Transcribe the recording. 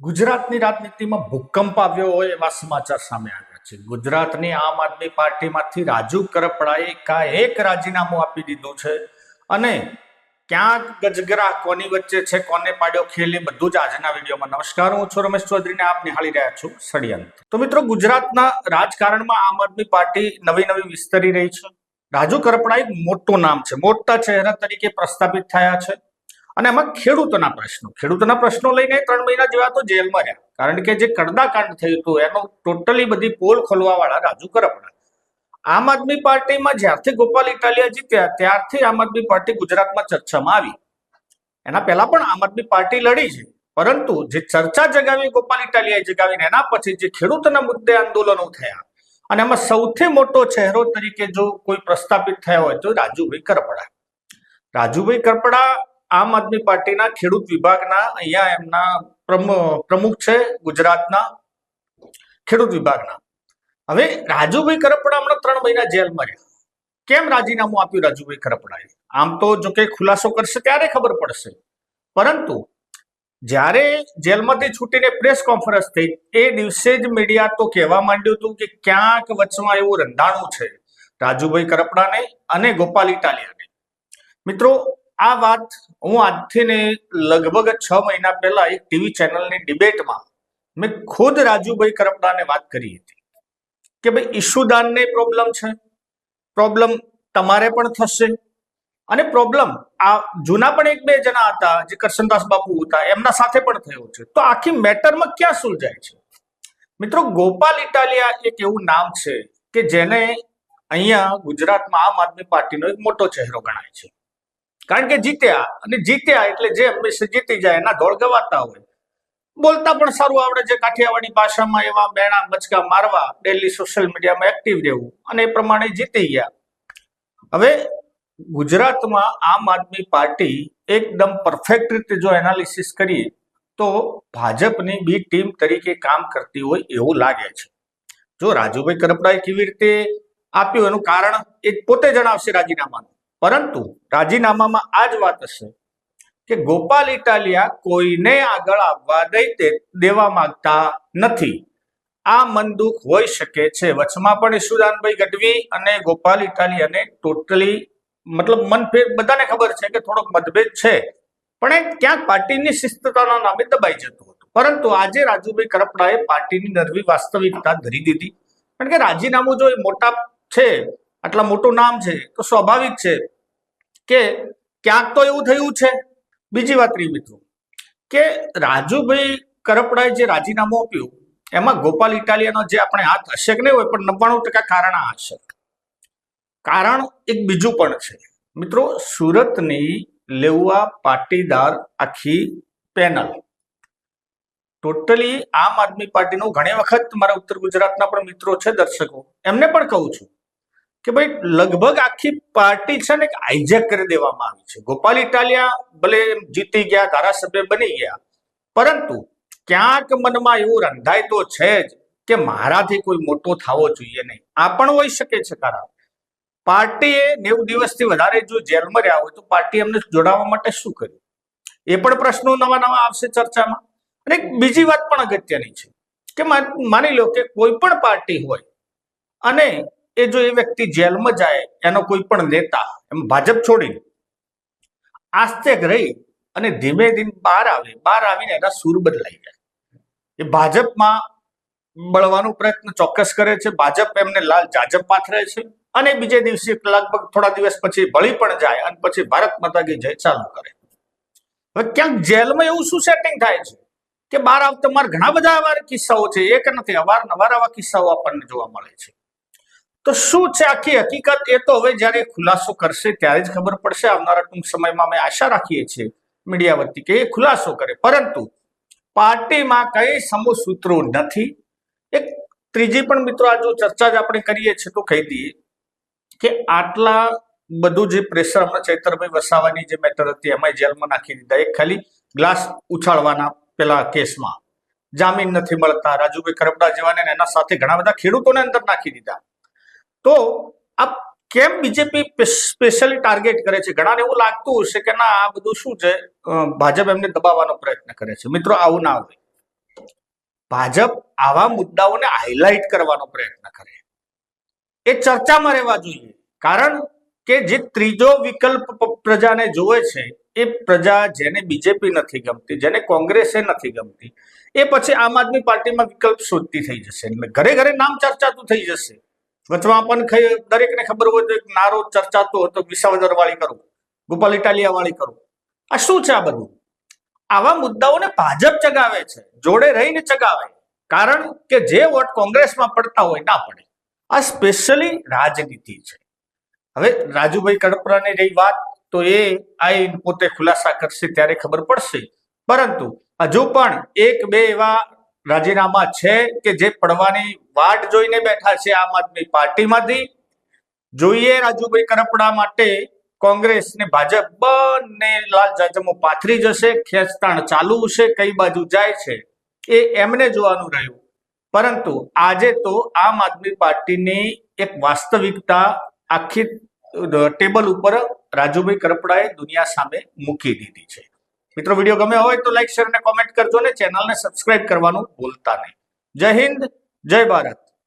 ગુજરાતની રાજનીતિમાં ભૂકંપ આવ્યો હોય એવા સમાચાર સામે આવ્યા છે. ગુજરાતની આમ આદમી પાર્ટીમાંથી રાજુ કરપડાએ એકાએક રાજીનામું આપી દીધું છે અને ક્યાંક ગજગરા, કોની વચ્ચે છે, કોને પાડ્યો ખેલ, એ બધું જ આજના વિડીયોમાં. નમસ્કાર, હું છું રમેશ ચૌધરીને આપ નિહાળી રહ્યા છું ષડયંત્ર. તો મિત્રો, ગુજરાતના રાજકારણમાં આમ આદમી પાર્ટી નવી નવી વિસ્તરી રહી છે. રાજુ કરપડા એક મોટું નામ છે. મોટા ચહેરા તરીકે પ્રસ્થાપિત થયા છે. અને એમાં ખેડૂતોના પ્રશ્નો. ખેડૂતોના પ્રશ્નો લઈને ત્રણ મહિના જેવા તો જેલમાં રહ્યા. કારણ કે જે કડદાકાંડ થયું હતું, એનો ટોટલી બધી પોલ ખોલવા વાળા રાજુ કરપડા આમ આદમી પાર્ટીમાં જ્યારથી ગોપાલ ઇટાલિયા જીત્યા ત્યારથી આમ આદમી પાર્ટી ગુજરાતમાં ચર્ચામાં આવી. એના પહેલા પણ આમ આદમી પાર્ટી લડી છે. પરંતુ જે ચર્ચા જગાવી ગોપાલ ઇટાલિયાએ જગાવીને, એના પછી જે ખેડૂતોના મુદ્દે આંદોલનો થયા, અને એમાં સૌથી મોટો ચહેરો તરીકે જો કોઈ પ્રસ્થાપિત થયો હોય તો રાજુભાઈ કરપડા. રાજુભાઈ કરપડા આમ આદમી પાર્ટીના ખેડૂત વિભાગના, અહીંયા એમના પ્રમુ- પ્રમુખ છે ગુજરાતના ખેડૂત વિભાગના. હવે રાજુભાઈ કરપડા હમણાં ત્રણ મહિના જેલમાં રહ્યા. કેમ રાજીનામું આપ્યું રાજુભાઈ કરપડાએ આમ તો જો કે ખુલાસો કરશે ત્યારે ખબર પડશે. પરંતુ જ્યારે જેલમાંથી છૂટીને પ્રેસ કોન્ફરન્સ થઈ, એ દિવસે જ મીડિયા તો કહેવા માંડ્યું હતું કે ક્યાંક વચમાં એવું રંધાણું છે રાજુભાઈ કરપડાને અને ગોપાલ ઇટાલિયાને. મિત્રો, આ વાત હું આજથી ને લગભગ છ મહિના પહેલા એક ટીવી ચેનલની ડિબેટમાં મેં ખુદ રાજુભાઈ કરપડાને વાત કરી હતી. કે ભાઈ ઈશુદાનને પ્રોબ્લેમ છે? પ્રોબ્લેમ તમારે પણ થશે. અને પ્રોબ્લેમ આ જૂના પણ એક બે જણા હતા, જે કરશનદાસ બાપુ હતા, એમના સાથે પણ થયો છે. તો આખી મેટરમાં ક્યાં સુલઝાય છે? મિત્રો, ગોપાલ ઇટાલિયા એક એવું નામ છે કે જેને અહીંયા ગુજરાતમાં આમ આદમી પાર્ટીનો એક મોટો ચહેરો ગણાય છે. કારણ કે જીત્યા, અને જીત્યા એટલે જે હંમેશા જીતી જાય એના ધોળ ગવાતા હોય. બોલતા પણ સારું આવડે છે. કાઠિયાવાડી ભાષામાં એવા બેણા બચકા મારવા ડેલી સોશિયલ મીડિયામાં એક્ટિવ રહેવું. અને એ પ્રમાણે જીતી ગયા. હવે ગુજરાતમાં આમ આદમી પાર્ટી એકદમ પરફેક્ટ રીતે જો એનાલિસિસ કરીએ, તો ભાજપની બી ટીમ તરીકે કામ કરતી હોય એવું લાગે છે. જો રાજુભાઈ કરપડાએ કેવી રીતે આપ્યું એનું કારણ એ પોતે જણાવશે રાજીનામાનું. પરંતુ રાજીનામામાં આ જ વાત હશે. કે ગોપાલ ઇટાલિયા કોઈને આગળ આવવા દઈ દેવા માંગતા નથી. આ મન દુઃખ હોઈ શકે છે. વચમાં પણ ઈશુદાનભાઈ ગઢવી અને ગોપાલ ઇટાલિયાને ટોટલી મતલબ મનફેર બધાને ખબર છે કે થોડોક મતભેદ છે. પણ એ ક્યાંક પાર્ટીની શિસ્તતાના નામે દબાઈ જતું હતું. પરંતુ આજે રાજુભાઈ કરપડાએ પાર્ટીની નરવી વાસ્તવિકતા ધરી દીધી. કારણ કે રાજીનામું જો એ મોટા છે, આટલા મોટું નામ છે, તો સ્વાભાવિક છે કે ક્યાંક તો એવું થયું છે. બીજી વાત રહી મિત્રો, કે રાજુભાઈ કરપડાએ જે રાજીનામું આપ્યું, એમાં ગોપાલ ઇટાલિયાનો જે આપણે હાથ હશે કે નહીં હોય, પણ નવ્વાણું ટકા કારણ આ હશે. કારણ એક બીજું પણ છે. મિત્રો, સુરતની લેવા પાટીદાર આખી પેનલ. ટોટલી આમ આદમી પાર્ટીનું ઘણી વખત મારા ઉત્તર ગુજરાતના પણ મિત્રો છે દર્શકો. એમને પણ કહું છું કે ભાઈ લગભગ આખી પાર્ટી છે ને હાઈજેક કરી દેવામાં આવી છે. ગોપાલ ઇટાલિયા ભલે જીતી ગયા, ધારાસભ્ય બની ગયા, પરંતુ ક્યાંક મનમાં એવું રંધાય તો છે જ કે મારાથી કોઈ મોટો થવો જોઈએ નહીં. આ પણ હોઈ શકે છે કારણ. પાર્ટીએ નેવું દિવસથી વધારે જો જેલમાં રહ્યા હોય તો પાર્ટી એમને જોડાવા માટે શું કર્યું? એ પણ પ્રશ્નો નવા નવા આવશે ચર્ચામાં. અને બીજી વાત પણ અગત્યની છે કે માની લો કે કોઈ પણ પાર્ટી હોય અને એ જો એ વ્યક્તિ જેલમાં જાય, એનો કોઈ પણ નેતા, એમ ભાજપ છોડીને આસ્તેક રહી અને ધીમે ધીમે બહાર આવે, બહાર આવીને એના સૂર બદલાઈ જાય. એ ભાજપમાં બળવાનો પ્રયત્ન ચોક્કસ કરે છે. ભાજપ એમને લાલ જાજબ પાથરે છે અને બીજે દિવસે લગભગ થોડા દિવસ પછી ભળી પણ જાય અને પછી ભારત માતા કી જય ચાલુ કરે. હવે ક્યાંક જેલમાં એવું શું સેટિંગ થાય છે કે બહાર આવતા, મારા ઘણા બધા આવા કિસ્સાઓ છે. એક નથી, અવારનવાર આવા કિસ્સાઓ આપણને જોવા મળે છે. તો શું છે આખી હકીકત? એ તો હવે જ્યારે ખુલાસો કરશે ત્યારે જ ખબર પડશે. આવનારા ટૂંક સમયમાં અમે આશા રાખીએ છીએ મીડિયા વતી કે એ ખુલાસો કરે. પરંતુ પાર્ટીમાં કઈ સમૂહ સૂત્રો નથી. એક ત્રીજી પણ મિત્રો આ જો ચર્ચા જ આપણે કરીએ છીએ તો કહી દઈએ કે આટલા બધું જે પ્રેશર હમણાં ચૈતરભાઈ વસાવાની જે મેટર હતી એમાં જેલમાં નાખી દીધા. એક ખાલી ગ્લાસ ઉછાળવાના પેલા કેસમાં. જામીન નથી મળતા. રાજુભાઈ કરબડા જેવાને એના સાથે ઘણા બધા ખેડૂતોને અંદર નાખી દીધા. તો આ કેમ બીજેપી સ્પેશિયલી ટાર્ગેટ કરે છે? ઘણાને એવું લાગતું હશે કે ના, આ બધું શું છે? ભાજપ એમને દબાવવાનો પ્રયત્ન કરે છે. મિત્રો, આવું ના હોય. ભાજપ આવા મુદ્દાઓને હાઇલાઇટ કરવાનો પ્રયત્ન કરે. એ ચર્ચામાં રહેવા જોઈએ. કારણ કે જે ત્રીજો વિકલ્પ પ્રજાને જોવે છે, એ પ્રજા જેને બીજેપી નથી ગમતી, જેને કોંગ્રેસે નથી ગમતી, એ પછી આમ આદમી પાર્ટીમાં વિકલ્પ શોધતી થઈ જશે. ઘરે ઘરે નામ ચર્ચાતું થઈ જશે. વચમાં પણ દરેકને ખબર હોય તો એક નારો ચર્ચાતો હતો વિસાવદર વાળી કરો, ગોપાલ ઇટાલિયા વાળી કરો. આ શું છે આ બધું? આવા મુદ્દાઓને ભાજપ ચગાવે છે, જોડે રહીને ચગાવે. કારણ કે જે વોટ કોંગ્રેસમાં પડતા હોય ના પડે. આ સ્પેશિયલી રાજનીતિ છે. હવે રાજુભાઈ કડપરાની રહી વાત તો એ આ પોતે ખુલાસા કરશે ત્યારે ખબર પડશે. પરંતુ હજુ પણ એક બે એવા રાજીનામા છે કે જે પડવાની વાટ જોઈને બેઠા છે આમ આદમી પાર્ટીમાંથી? જોઈએ રાજુભાઈ કરપડા માટે કોંગ્રેસ ને ભાજપ બંને લાલ જાજમો પાથરી જશે, ખેંચતાણ ચાલુ છે, કઈ બાજુ જાય છે, એ એમને જોવાનું રહ્યું. પરંતુ આજે તો આમ આદમી પાર્ટીની એક વાસ્તવિકતા આખી ટેબલ ઉપર રાજુભાઈ કરપડાએ દુનિયા સામે મૂકી દીધી છે. મિત્રો વીડિયો ગમે હોય તો લાઈક શેર અને કોમેન્ટ કરજો ને. ચેનલને સબસ્ક્રાઇબ કરવાનું ભૂલતા નહીં. જય હિન્દ, જય ભારત.